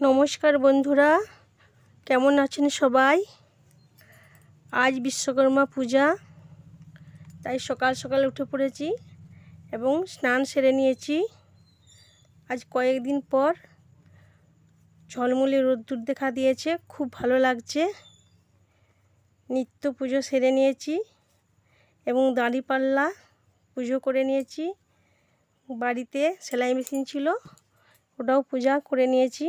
নমস্কার বন্ধুরা, কেমন আছেন সবাই? আজ বিশ্বকর্মা পূজা, তাই সকাল সকাল উঠে পড়েছি এবং স্নান সেরে নিয়েছি। আজ কয়েকদিন পর ঝলমলে রোদ্দুর দেখা দিয়েছে, খুব ভালো লাগছে। নিত্য পুজো সেরে নিয়েছি এবং দাঁড়িপাল্লা পুজো করে নিয়েছি। বাড়িতে সেলাই মেশিন ছিল, ওটাও পূজা করে নিয়েছি।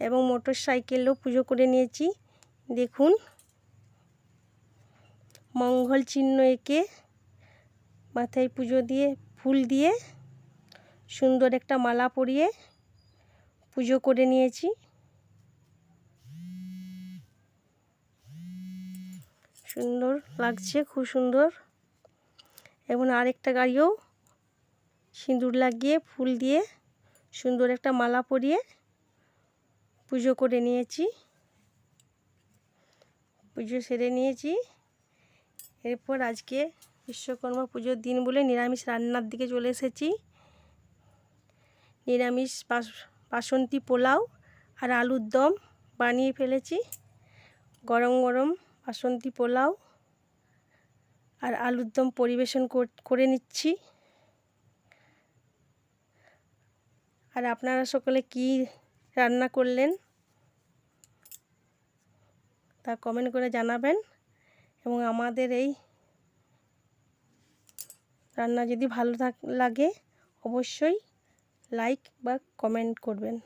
এবং মোটর সাইকেলও পুজো করে নিয়েছি। দেখুন, মঙ্গল চিহ্ন এঁকে মাথায় পুজো দিয়ে, ফুল দিয়ে সুন্দর একটা মালা পরিয়ে পুজো করে নিয়েছি। সুন্দর লাগছে, খুব সুন্দর। এবং আরেকটা গাড়িও সিঁদুর লাগিয়ে, ফুল দিয়ে সুন্দর একটা মালা পরিয়ে পুজো করে নিয়েছি। পুজো সেরে নিয়েছি। এরপর আজকে বিশ্বকর্মা পুজোর দিন বলে নিরামিষ রান্নার দিকে চলে এসেছি। নিরামিষ বাসন্তী পোলাও আর আলুর দম বানিয়ে ফেলেছি। গরম গরম বাসন্তী পোলাও আর আলুর দম পরিবেশন করে নিচ্ছি। আর আপনারা সকলে কি রান্না করলেন। তা কমেন্ট করে জানাবেন এবং আমাদের এই রান্না যদি ভালো লাগে অবশ্যই লাইক বা কমেন্ট করবেন।